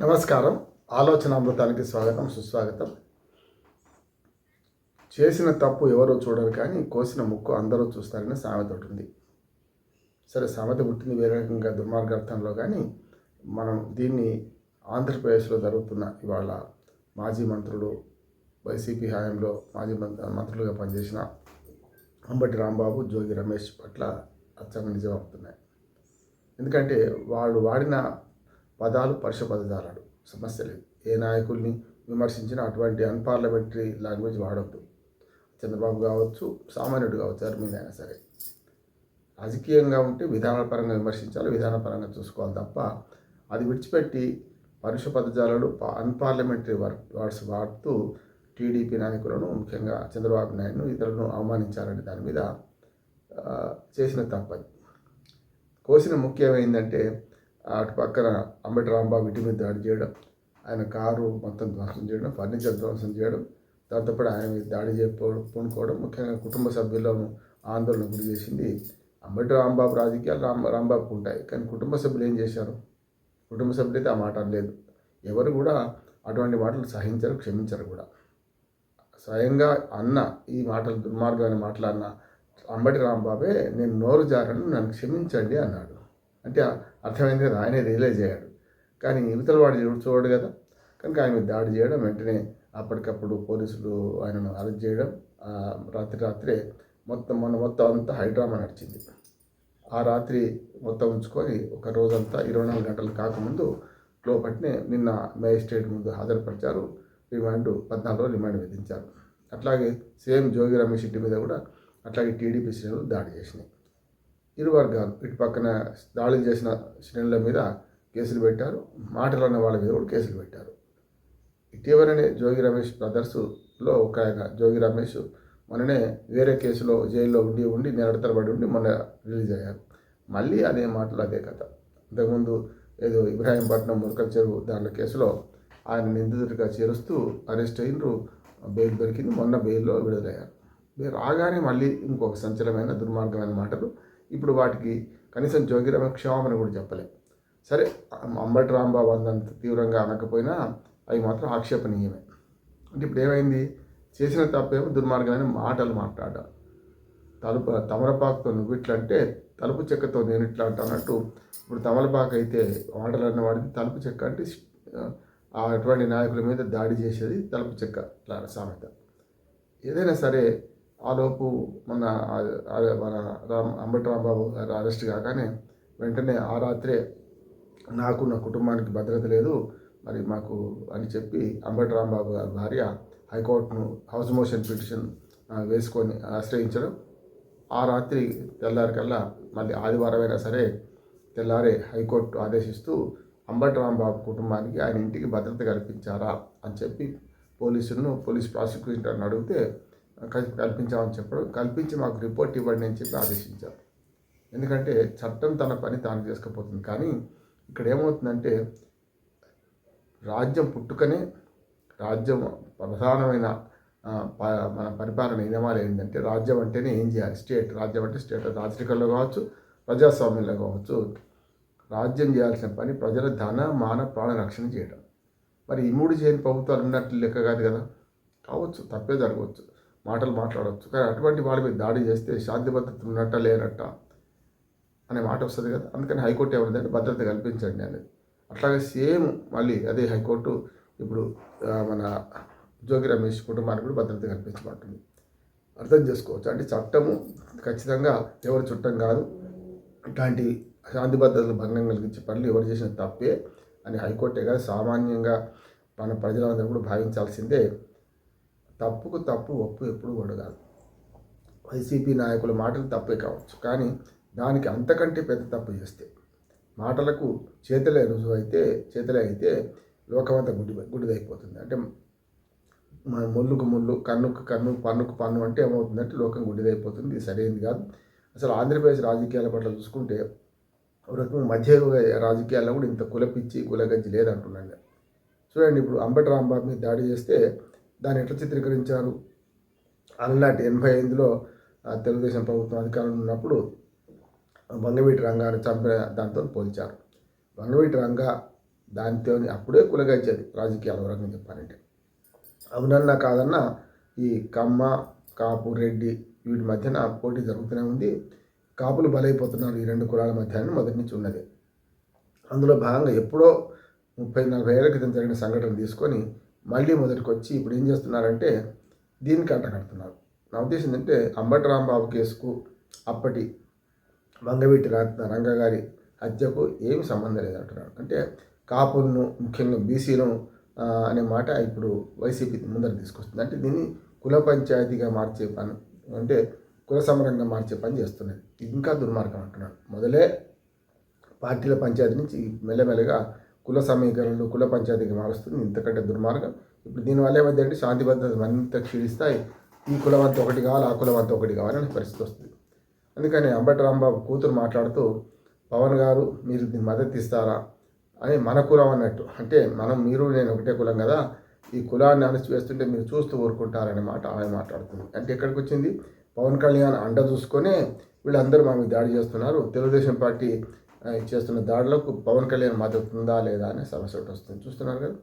నమస్కారం. ఆలోచన అమృతానికి స్వాగతం సుస్వాగతం. చేసిన తప్పు ఎవరో చూడరు కానీ కోసిన ముక్కు అందరూ చూస్తారని సామెత ఉంటుంది సరే సామెత పుట్టింది వేరే రకంగా దుర్మార్గార్థంలో కానీ మనం దీన్ని ఆంధ్రప్రదేశ్లో జరుగుతున్న ఇవాళ మాజీ మంత్రులు వైసీపీ హయాంలో మాజీ మంత్రులుగా పనిచేసిన అంబటి రాంబాబు జోగి రమేష్ పట్ల అచ్చంగా నిజమవుతున్నాయి ఎందుకంటే వాళ్ళు వాడిన పదాలు పరుష సమస్య లేదు. ఏ నాయకుల్ని విమర్శించినా అటువంటి అన్పార్లమెంటరీ లాంగ్వేజ్ వాడద్దు. చంద్రబాబు కావచ్చు సామాన్యుడు కావచ్చు ఎవరి అయినా సరే. రాజకీయంగా ఉంటే విధానపరంగా విమర్శించాలి విధానపరంగా చూసుకోవాలి తప్ప అది విడిచిపెట్టి పరుష పదజాలాలు అన్పార్లమెంటరీ వర్క్ వర్డ్స్ వాడుతూ టీడీపీ నాయకులను ముఖ్యంగా చంద్రబాబు నాయుడును ఇతరులను అవమానించాలని దాని మీద చేసిన తప్పది. కోసిన ముఖ్యమైందంటే అటు పక్కన అంబటి రాంబాబు ఇంటి మీద దాడి చేయడం ఆయన కారు మొత్తం ధ్వంసం చేయడం ఫర్నిచర్ ధ్వంసం చేయడం దాంతోపాటు ఆయన మీద దాడి చేయకపోవడం పూనుకోవడం ముఖ్యంగా కుటుంబ సభ్యులను ఆందోళన గురి చేసింది అంబటి రాంబాబు రాజకీయాలు రామ్ రాంబాబుకు ఉంటాయి. కానీ కుటుంబ సభ్యులు ఏం చేశారు? కుటుంబ సభ్యులు అయితే ఆ మాట లేదు ఎవరు కూడా అటువంటి మాటలు సహించరు క్షమించరు కూడా. స్వయంగా అన్న ఈ మాటలు దుర్మార్గమైన మాటలు అన్న అంబటి రాంబాబే నేను నోరు జారను నన్ను క్షమించండి అన్నాడు. అంటే అర్థమైంది కదా ఆయనే రియలైజ్ అయ్యాడు. కానీ ఇవతల వాడు చూడడు కదా. కనుక ఆయన మీద దాడి చేయడం వెంటనే అప్పటికప్పుడు పోలీసులు ఆయనను అరెస్ట్ చేయడం రాత్రి రాత్రే మొత్తం మొన్న మొత్తం అంతా హైడ్రామా నడిచింది. ఆ రాత్రి మొత్తం ఉంచుకొని ఒక రోజంతా ఇరవై నాలుగు గంటలు కాకముందు లోపట్నే నిన్న మేజిస్ట్రేట్ ముందు హాజరుపరిచారు. రిమాండ్ పద్నాలుగు రోజులు రిమాండ్ విధించారు. అట్లాగే సేమ్ జోగి రమేష్ ఇంటి మీద కూడా అట్లాగే టీడీపీ శ్రేణులు దాడి చేసినాయి. ఇరు వర్గాలు ఇటు పక్కన దాడులు చేసిన శ్రేణుల మీద కేసులు పెట్టారు. మాటలు అన్న వాళ్ళ మీద కూడా కేసులు పెట్టారు. ఇటీవలనే జోగి రమేష్ బ్రదర్స్లో ఒక ఆయన జోగి రమేష్ మొన్ననే వేరే కేసులో జైల్లో ఉండి ఉండి నెల తరబడి ఉండి మొన్న రిలీజ్ అయ్యారు. మళ్ళీ అదే మాటలు అదే కథ. అంతకుముందు ఏదో ఇబ్రాహీంపట్నం మురకల్ చెరువు దాంట్లో కేసులో ఆయన నిందితుడిగా చేరుస్తూ అరెస్ట్ అయినరు. బెయిల్ దొరికింది మొన్న బెయిల్లో విడుదలయ్యారు. మీరు రాగానే మళ్ళీ ఇంకొక సంచలమైన దుర్మార్గమైన మాటలు ఇప్పుడు వాటికి కనీసం జోగిరమ క్షమాపణ కూడా చెప్పలేం. సరే అంబటి రాంబాబు అంత తీవ్రంగా అనకపోయినా అవి మాత్రం ఆక్షేపణీయమే. అంటే ఇప్పుడు ఏమైంది? చేసిన తప్పేమో దుర్మార్గమైన మాటలు మాట్లాడాలి. తలుపు తమలపాకుతో నువ్వు ఇట్లా అంటే తలుపు చెక్కతో నేను ఇట్లా అంటా అన్నట్టు ఇప్పుడు తమలపాకు అయితే మాటలు అన్నవాడికి తలుపు చెక్క అంటే అటువంటి నాయకుల మీద దాడి చేసేది తలుపు చెక్క ఇట్లా సామెత. ఏదైనా సరే ఆలోపు మన మన రామ్ అంబటి రాంబాబు గారు అరెస్ట్ కాగానే వెంటనే ఆ రాత్రే నాకు నా కుటుంబానికి భద్రత లేదు. మరి మాకు అని చెప్పి అంబటి రాంబాబు గారి భార్య హైకోర్టును హౌస్ మోషన్ పిటిషన్ వేసుకొని ఆశ్రయించడం. ఆ రాత్రి తెల్లారికల్లా మళ్ళీ ఆదివారం అయినా సరే తెల్లారే హైకోర్టు ఆదేశిస్తూ అంబటి రాంబాబు కుటుంబానికి ఆయన ఇంటికి భద్రత కల్పించారా అని చెప్పి పోలీసులను పోలీస్ ప్రాసిక్యూటర్ని అడిగితే కల్పించామని చెప్పడం. కల్పించి మాకు రిపోర్ట్ ఇవ్వండి అని చెప్పి ఆదేశించారు. ఎందుకంటే చట్టం తన పని తాను చేసుకుపోతుంది. కానీ ఇక్కడ ఏమవుతుందంటే రాజ్యం పుట్టుకనే రాజ్యం ప్రధానమైన ప- మన పరిపాలన నియమాలు ఏంటంటే రాజ్యం అంటేనే ఏం చేయాలి? స్టేట్. రాజ్యం అంటే స్టేట్. రాజరికంలో కావచ్చు ప్రజాస్వామ్యంలో కావచ్చు. రాజ్యం చేయాల్సిన పని ప్రజల ధన మాన ప్రాణ రక్షణ చేయడం. మరి ఈ మూడు చేయని ప్రభుత్వాలు ఉన్నట్లు లెక్క కాదు కదా? కావచ్చు తప్పే జరగవచ్చు. మాటలు మాట్లాడవచ్చు కానీ అటువంటి వాళ్ళ మీద దాడి చేస్తే శాంతి భద్రతలు ఉన్నట్ట లేనట్ట అనే మాట వస్తుంది కదా. అందుకని హైకోర్టు ఏమైందంటే భద్రత కల్పించండి అనేది. అట్లాగే సేమ్ మళ్ళీ అదే హైకోర్టు ఇప్పుడు మన జోగి రమేష్ కుటుంబానికి కూడా భద్రత కల్పించమంటుంది అర్థం చేసుకోవచ్చు. అంటే చట్టము ఖచ్చితంగా ఎవరి చుట్టం కాదు. ఇట్లాంటి శాంతి భద్రతలు భంగం కలిగించే పనులు ఎవరు చేసిన తప్పే అని హైకోర్టే కాదు సామాన్యంగా మన ప్రజలందరూ కూడా భావించాల్సిందే. తప్పుకు తప్పు ఒప్పు ఎప్పుడు ఒడగాదు వైసీపీ నాయకుల మాటలు తప్పే కావచ్చు కానీ దానికి అంతకంటే పెద్ద తప్పు చేస్తే మాటలకు చేతలే రుజువు అయితే చేతలే అయితే లోకమంతా గుడి గుడిదైపోతుంది అంటే ముళ్ళుకు ముళ్ళు కన్నుకు కన్ను పన్నుకు పన్ను అంటే ఏమవుతుందంటే లోకం గుడిదైపోతుంది ఇది సరైనది కాదు. అసలు ఆంధ్రప్రదేశ్ రాజకీయాల పట్ల చూసుకుంటే ఒక రకమైన మధ్యయుగ రాజకీయాల్లో కూడా ఇంత కులపిచ్చి కులగజ్జి లేదంటున్నాను చూడండి ఇప్పుడు అంబటి రాంబాబు మీద దాడి చేస్తే దాన్ని ఎట్లా చిత్రీకరించారు అలనాటి ఎనభై ఐదులో తెలుగుదేశం ప్రభుత్వం అధికారంలో ఉన్నప్పుడు వంగవీటి రంగాన్ని చంపిన దాంతో పోల్చారు. వంగవీటి రంగ దానితో అప్పుడే కులగచ్చేది రాజకీయాల వరకు చెప్పాలంటే. అవునన్నా కాదన్నా ఈ కమ్మ కాపు రెడ్డి వీటి మధ్యన పోటీ జరుగుతూనే ఉంది. కాపులు బలైపోతున్నారు ఈ రెండు కులాల మధ్య అని మొదటి నుంచి ఉన్నది. అందులో భాగంగా ఎప్పుడో ముప్పై నలభై ఏళ్ళ క్రితం జరిగిన సంఘటన తీసుకొని మళ్ళీ మొదటికి వచ్చి ఇప్పుడు ఏం చేస్తున్నారంటే దీనికి అంటగడుతున్నారు నా ఉద్దేశం ఏంటంటే అంబటి రాంబాబు కేసుకు అప్పటి వంగవీటి రా- రంగ గారి హత్యకు ఏమి సంబంధం లేదంటున్నాడు అంటే కాపులను ముఖ్యంగా బీసీలను అనే మాట ఇప్పుడు వైసీపీ ముందర తీసుకొస్తుంది. అంటే దీన్ని కుల పంచాయతీగా మార్చే పని అంటే కుల సమరంగా మార్చే పని చేస్తున్నది. ఇంకా దుర్మార్గం అంటున్నాడు మొదలే పార్టీల పంచాయతీ నుంచి మెల్లమెల్లగా కుల సమీకరణలు కుల పంచాయతీకి మారుస్తుంది ఇంతకంటే దుర్మార్గం. ఇప్పుడు దీనివల్ల ఏమైందంటే శాంతి భద్రత మరింత క్షీణిస్తాయి. ఈ కులం అంతా ఒకటి కావాలి ఆ కులం అంతా ఒకటి కావాలని పరిస్థితి వస్తుంది. అందుకని అంబటి రాంబాబు కూతురు మాట్లాడుతూ పవన్ గారు మీరు దీన్ని మద్దతు ఇస్తారా? అని మన కులం అన్నట్టు. అంటే మనం మీరు నేను ఒకటే కులం కదా. ఈ కులాన్ని అణచివేస్తుంటే మీరు చూస్తూ ఊరుకుంటారనే మాట ఆమె మాట్లాడుతుంది. అంటే ఎక్కడికి వచ్చింది? పవన్ కళ్యాణ్ అండ చూసుకొని వీళ్ళందరూ మా మీద దాడి చేస్తున్నారు. తెలుగుదేశం పార్టీ చేస్తున్న దాడులకు పవన్ కళ్యాణ్ మద్దతు ఉందా లేదా అనే సమస్య ఒకటి వస్తుంది. చూస్తున్నారు కదా?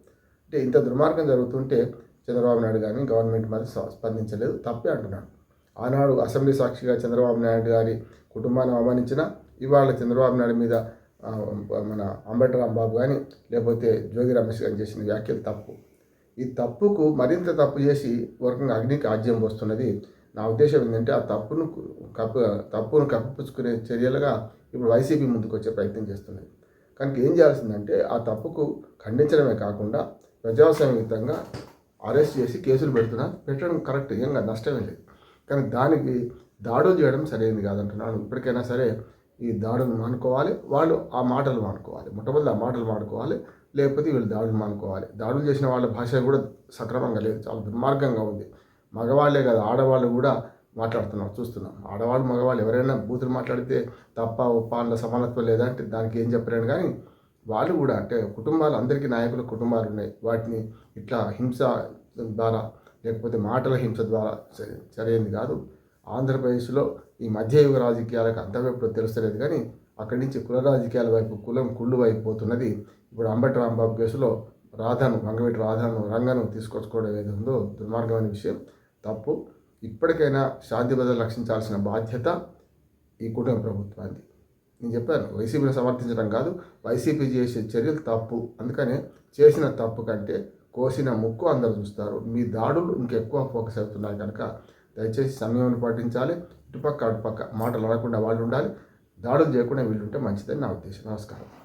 అంటే ఇంత దుర్మార్గం జరుగుతుంటే చంద్రబాబు నాయుడు కానీ గవర్నమెంట్ మీద స్పందించలేదు. తప్పే అంటున్నాడు. ఆనాడు అసెంబ్లీ సాక్షిగా చంద్రబాబు నాయుడు గారి కుటుంబాన్ని అవమానించిన ఇవాళ చంద్రబాబు నాయుడు మీద మన అంబటి రాంబాబు కానీ లేకపోతే జోగి రమేష్ గారు చేసిన వ్యాఖ్యలు తప్పు. ఈ తప్పుకు మరింత తప్పు చేసి వర్గంగా అగ్నికి ఆజ్యం వస్తున్నది నా ఉద్దేశం ఏంటంటే ఆ తప్పును కప్పు తప్పును కప్పిపుచ్చుకునే చర్యలుగా ఇప్పుడు వైసీపీ ముందుకు వచ్చే ప్రయత్నం చేస్తున్నాయి కనుక ఏం చేయాల్సిందంటే ఆ తప్పుకు ఖండించడమే కాకుండా ప్రజాస్వామ్యయుతంగా అరెస్ట్ చేసి కేసులు పెడుతున్నా పెట్టడం కరెక్ట్ ఏం కాదు నష్టమే లేదు. కానీ దానికి దాడులు చేయడం సరైనది కాదంటున్నాను. ఇప్పటికైనా సరే ఈ దాడులు మానుకోవాలి వాళ్ళు ఆ మాటలు మానుకోవాలి మొట్టమొదటి ఆ మాటలు మానుకోవాలి లేకపోతే వీళ్ళు దాడులు మానుకోవాలి. దాడులు చేసిన వాళ్ళ భాష కూడా సక్రమంగా లేదు చాలా దుర్మార్గంగా ఉంది. మగవాళ్ళే కాదు ఆడవాళ్ళు కూడా మాట్లాడుతున్నాం చూస్తున్నాం. ఆడవాళ్ళు మగవాళ్ళు ఎవరైనా బూతులు మాట్లాడితే తప్ప ఒప్ప సమానత్వం లేదంటే దానికి ఏం చెప్పలేను కానీ వాళ్ళు కూడా అంటే కుటుంబాలు అందరికీ నాయకుల కుటుంబాలు ఉన్నాయి. వాటిని ఇట్లా హింస ద్వారా లేకపోతే మాటల హింస ద్వారా సరైనది కాదు. ఆంధ్రప్రదేశ్లో ఈ మధ్యయుగ రాజకీయాలకు అర్థం ఎప్పుడు తెలుస్తలేదు కానీ అక్కడి నుంచి కుల రాజకీయాల వైపు కులం కుళ్ళు వైపు పోతున్నది ఇప్పుడు అంబటి రాంబాబు కేసులో రాధాను వంగవీటి రాధాను రంగను తీసుకొచ్చుకోవడం ఏదో ఉందో దుర్మార్గమైన విషయం. తప్పు. ఇప్పటికైనా శాంతి భద్రత రక్షించాల్సిన బాధ్యత ఈ కుటుంబ ప్రభుత్వానికి నేను చెప్పాను వైసీపీని సమర్థించడం కాదు వైసీపీ చేసే చర్యలు తప్పు. అందుకనే చేసిన తప్పు కంటే కోసిన ముక్కు అందరు చూస్తారు. మీ దాడులు ఇంకెక్కువ ఫోకస్ అవుతున్నాయి కనుక దయచేసి సమయాన్ని పాటించాలి. ఇటుపక్క అటుపక్క మాటలు అనకుండా వాళ్ళు ఉండాలి. దాడులు చేయకుండా వీళ్ళు ఉంటే మంచిదని నా ఉద్దేశం. నమస్కారం.